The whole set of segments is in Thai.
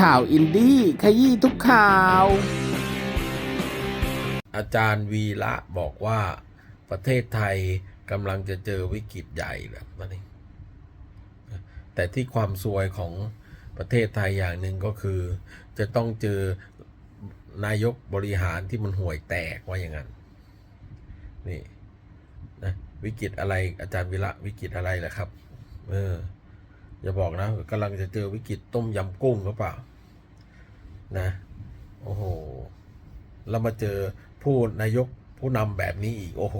ข่าวอินดี้ขยี้ทุกข่าว อาจารย์วีระบอกว่าประเทศไทยกำลังจะเจอวิกฤตใหญ่แล้วตอนนี้ แต่ที่ความซวยของประเทศไทยอย่างหนึ่งก็คือ จะต้องเจอนายกบริหารที่มันห่วยแตกว่าอย่างนั้น นี่นะวิกฤตอะไรอาจารย์วิระวิกฤตอะไรล่ะครับ เออ อย่าบอกนะกำลังจะเจอวิกฤตต้มยำกุ้งหรือเปล่า นะ โอ้โหเรามาเจอผู้นายกผู้นำแบบนี้อีกโอ้โห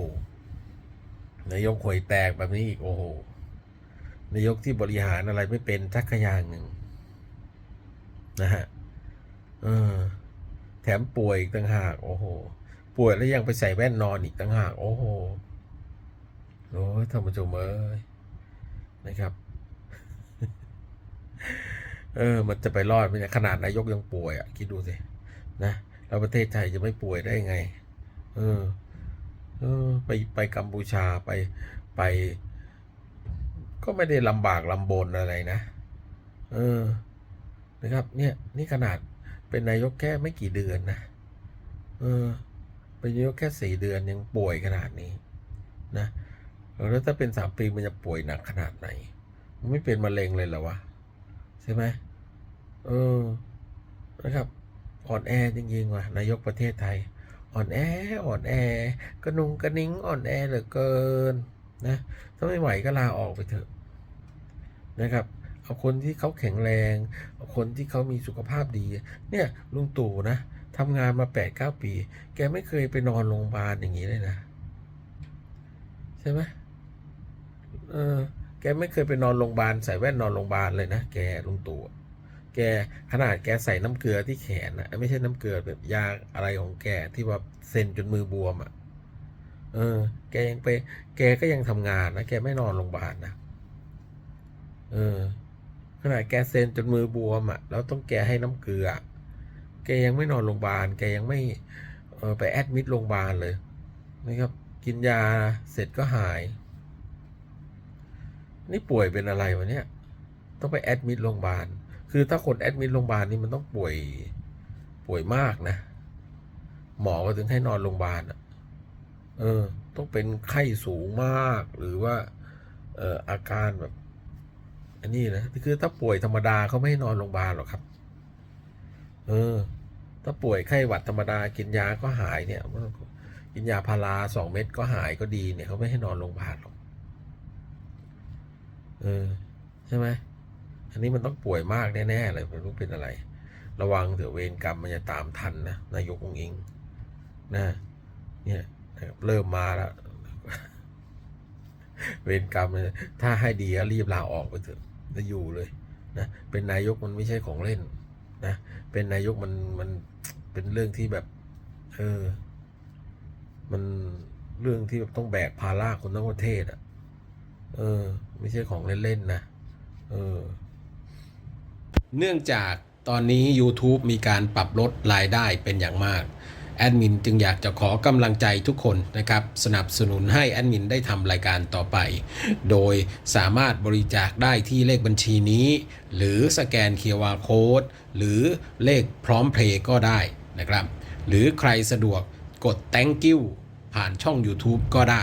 นายกห่วยแตกแบบนี้อีกโอ้โหนายกที่บริหารอะไรไม่เป็นทักขอย่างหนึ่งนะฮะเออ แถมป่วยอีกต่างหาก โอ้โห ป่วยแล้วยังไปใส่แว่นนอนอีกต่างหาก โอ้โหโอ้ยท่านผู้ชมเอ้ยนะครับ เออ มันจะไปรอดไหมเนี่ยขนาดนายกยังป่วยอะคิดดูสินะแล้วประเทศไทยจะไม่ป่วยได้ไง เออ เออ ไปไปกัมพูชาไปไป ก็ไม่ได้ลำบากลำบนอะไรนะ เออ นะครับ เนี่ย นี่ขนาดเป็นนายกแค่ไม่กี่เดือนนะ เออ เป็นนายกแค่สี่เดือนยังป่วยขนาดนี้ นะ แล้วถ้าเป็นสามปีมันจะป่วยหนักขนาดไหน มันไม่เป็นมะเร็งเลยเหรอวะ ใช่ไหมเออนะครับอ่อนแอจริงๆว่ะนายกประเทศไทย อ่อนแออ่อนแอกระนุงกระนิ้งอ่อนแอเหลือเกินนะถ้าไม่ไหวก็ลาออกไปเถอะนะครับเอาคนที่เขาแข็งแรงเอาคนที่เขามีสุขภาพดี เนี่ยลุงตู่นะทำงานมาแปดเก้าปี แกไม่เคยไปนอนโรงพยาบาลอย่างนี้เลยนะ ใช่ไหมเออ ไม่เคยไปนอนโรงพยาบาลใส่แว่นนอนโรงพยาบาลเลยนะแกลุงตู่แกขนาดแกใส่น้ำเกลือที่แขนนะไม่ใช่น้ำเกลือแบบยาอะไรของแกที่ว่าเซ็นจนมือบวมอะ เออ แกยังไป แกก็ยังทำงานนะแกไม่นอนโรงพยาบาลนะเออ ขนาดแกเซ็นจนมือบวมอะแล้วต้องแกให้น้ำเกลือ แกยังไม่นอนโรงพยาบาล แกยังไม่เออไปแอดมิดโรงพยาบาลเลยนะครับกินยาเสร็จก็หาย นี่ป่วยเป็นอะไรวะเนี่ย ต้องไปแอดมิดโรงพยาบาล คือถ้าคนแอดมิดโรงพยาบาลนี่มันต้องป่วย ป่วยมากนะ หมอก็ถึงให้นอนโรงพยาบาลอะ เออ ต้องเป็นไข้สูงมาก หรือว่า เอ่อ อาการแบบ อันนี้นะ คือถ้าป่วยธรรมดาเขาไม่ให้นอนโรงพยาบาลหรอกครับ เออ ถ้าป่วยไข้หวัดธรรมดา กินยาก็หายเนี่ย กินยาพาราสองเม็ดก็หายก็ดีเนี่ยเขาไม่ให้นอนโรงพยาบาลหรอก เออใช่ไหมอันนี้มันต้องป่วยมากแน่ๆเลยไม่รู้เป็นอะไร ระวังเถอะเวรกรรมมันจะตามทันนะนายกองอิงนะเนี่ยเริ่มมาแล้วเวรกรรมถ้าให้ดีก็รีบลาออกไปเถอะจะอยู่เลยนะเป็นนายกมันไม่ใช่ของเล่นนะเป็นนายกมันมันเป็นเรื่องที่แบบ เออ มันเรื่องที่แบบต้องแบกภาระคนทั้งประเทศอะ เออ ไม่ใช่ของเล่นๆนะเออ เนื่องจากตอนนี้ YouTube มีการปรับลดรายได้เป็นอย่างมาก แอดมินจึงอยากจะขอกำลังใจทุกคนนะครับ สนับสนุนให้แอดมินได้ทำรายการต่อไป โดยสามารถบริจาคได้ที่เลขบัญชีนี้ หรือสแกน QR Code หรือเลขพร้อมเพลย์ก็ได้นะครับ หรือใครสะดวกกด thank you ผ่านช่อง YouTube ก็ได้